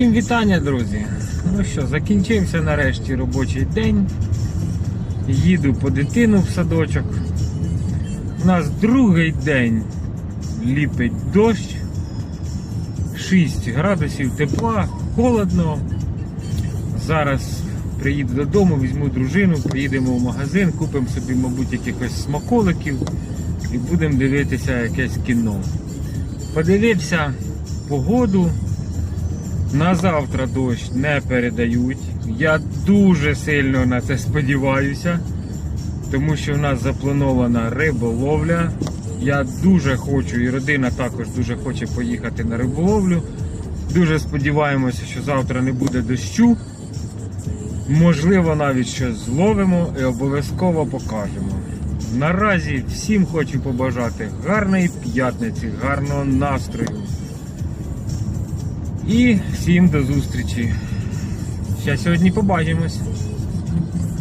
Всім вітання, друзі. Ну що, закінчився нарешті робочий день. Їду по дитину в садочок. У нас другий день ліпить дощ. 6 градусів тепла, холодно. Зараз приїду додому, візьму дружину, поїдемо в магазин, купимо собі, мабуть, якихось смаколиків і будемо дивитися якесь кіно. Подивився погоду. На завтра дощ не передають. Я дуже сильно на це сподіваюся, тому що в нас запланована риболовля. Я дуже хочу, і родина також дуже хоче поїхати на риболовлю. Дуже сподіваємося, що завтра не буде дощу. Можливо, навіть щось зловимо і обов'язково покажемо. Наразі всім хочу побажати гарної п'ятниці, гарного настрою. І всім до зустрічі. Ще сьогодні побачимось.